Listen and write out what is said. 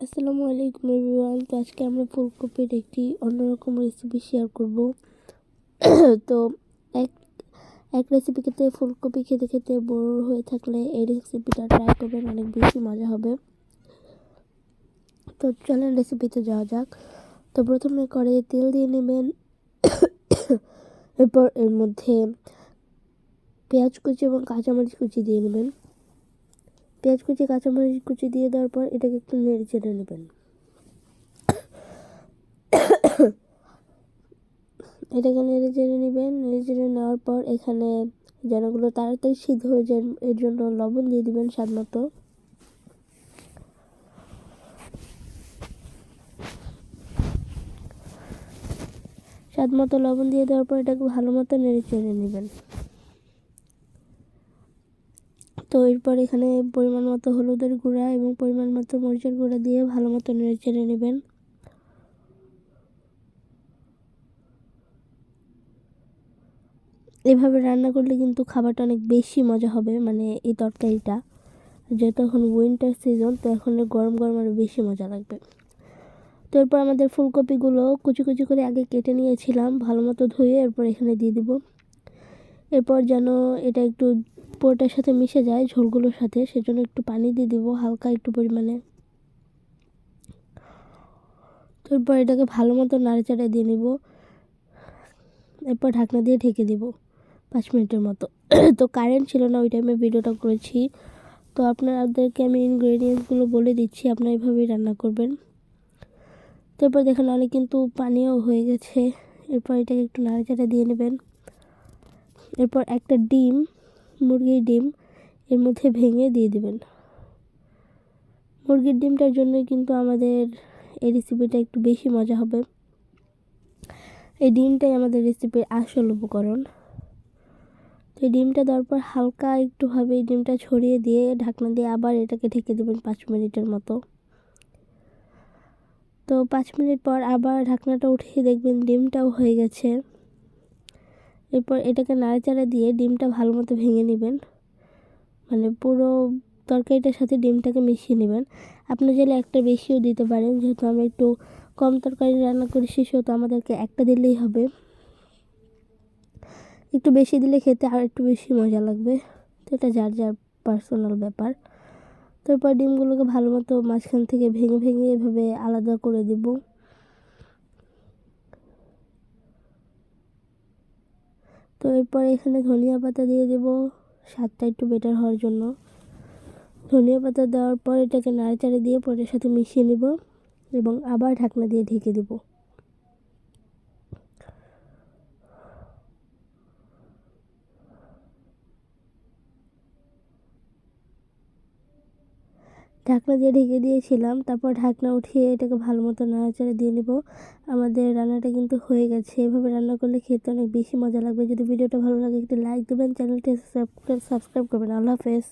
আসসালামু আলাইকুম এভরিওয়ান। তো আজকে আমরা ফুলকপির একটি অন্যরকম রেসিপি শেয়ার করব। তো এক এক রেসিপি খেতে ফুলকপি খেতে খেতে বোর হয়ে থাকলে এই রেসিপিটা ট্রাই করবেন, অনেক বেশি মজা হবে। তো চলেন রেসিপিতে যাওয়া যাক। তো প্রথমে কড়াইয়ে তেল দিয়ে নেবেন। এরপর এর মধ্যে পেঁয়াজ কুচি এবং কাঁচামরিচ কুচি দিয়ে নেবেন। পেঁয়াজ কুচি, কাঁচামরিচ কুচি দিয়ে দেওয়ার পর এটাকে একটু নেড়ে চেড়ে নেবেন। এটাকে নেড়ে চেড়ে নেবেন। নেড়ে চেড়ে নেওয়ার পর এখানে যেনগুলো তাড়াতাড়ি সিদ্ধ হয়ে যায়, এর জন্য লবণ দিয়ে দিবেন স্বাদ মতো। স্বাদ মতো লবণ দিয়ে দেওয়ার পর এটাকে ভালো মতো নেড়ে চেড়ে নেবেন। তো এরপর এখানে পরিমাণ মতো হলুদের গুঁড়া এবং পরিমাণ মতো মরিচের গুঁড়া দিয়ে ভালো মতো নেড়ে চেড়ে নেবেন। এভাবে রান্না করলে কিন্তু খাবারটা অনেক বেশি মজা হবে মানে এই তরকারিটা। যেহেতু এখন উইন্টার সিজন তো এখন গরম গরম আরও বেশি মজা লাগবে। তো এরপর আমাদের ফুলকপিগুলো কুচি কুচি করে আগে কেটে নিয়েছিলাম, ভালো মতো ধুয়ে এরপর এখানে দিয়ে দিব। এরপর যেন এটা একটু পুরোটার সাথে মিশে যায় ঝোলগুলোর সাথে, সেজন্য একটু পানি দিয়ে দিব, হালকা একটু পরিমাণে। তারপর এটাকে ভালো মতো নাড়াচাড়া দিয়ে নিব। এরপর ঢাকনা দিয়ে ঢেকে দিব পাঁচ মিনিটের মতো। তো কারেন্ট ছিল না, ওই টাইমে ভিডিওটা করেছি। তো আপনাদেরকে আমি ইনগ্রেডিয়েন্টসগুলো বলে দিচ্ছি, আপনারা এইভাবেই রান্না করবেন। তারপর দেখেন অনেক কিন্তু পানিও হয়ে গেছে। এরপর এটাকে একটু নাড়াচাড়া দিয়ে নেবেন। এরপর একটা ডিম মুরগির ডিম এর মধ্যে ভেঙে দিয়ে দেবেন। মুরগির ডিমটার জন্যই কিন্তু আমাদের এই রেসিপিটা একটু বেশি মজা হবে। এই ডিমটাই আমাদের রেসিপির আসল উপকরণ। তো এই ডিমটা দেওয়ার পর হালকা একটুভাবে এই ডিমটা ছড়িয়ে দিয়ে ঢাকনা দিয়ে আবার এটাকে ঢেকে দেবেন পাঁচ মিনিটের মতো। তো পাঁচ মিনিট পর আবার ঢাকনাটা উঠিয়ে দেখবেন ডিমটাও হয়ে গেছে। এরপর এটাকে নাড়াচাড়া দিয়ে ডিমটা ভালো মতো ভেঙে নেবেন। মানে পুরো তরকারিটার সাথে ডিমটাকে মিশিয়ে নেবেন। আপনি চাইলে একটা বেশিও দিতে পারেন, যেহেতু আমরা একটু কম তরকারি রান্না করি সেহেতু আমাদেরকে একটা দিলেই হবে। একটু বেশি দিলে খেতে আর একটু বেশি মজা লাগবে। তো এটা যার যার পার্সোনাল ব্যাপার। তারপর ডিমগুলোকে ভালো মতো মাঝখান থেকে ভেঙে ভেঙে এভাবে আলাদা করে দেব। তো এরপরে এখানে ধনিয়া পাতা দিয়ে দেবো। স্বাদটা একটু বেটার হওয়ার জন্য। ধনিয়া পাতা দেওয়ার পর এটাকে নাড়াচাড়া দিয়ে পরের সাথে মিশিয়ে নেব এবং আবার ঢাকনা দিয়ে ঢেকে দেবো। ঢাকনা দিয়ে ঢেকে দিয়েছিলাম। তারপর ঢাকনা উঠিয়ে এটাকে ভালো মতো নাড়াচাড়া দিয়ে নিব। আমাদের রান্নাটা কিন্তু হয়ে গেছে। এভাবে রান্না করলে খেতে অনেক বেশি মজা লাগবে। যদি ভিডিওটা ভালো লাগে, একটু লাইক দেবেন। চ্যানেলটি সাবস্ক্রাইব করবেন। আল্লাহ হাফেজ।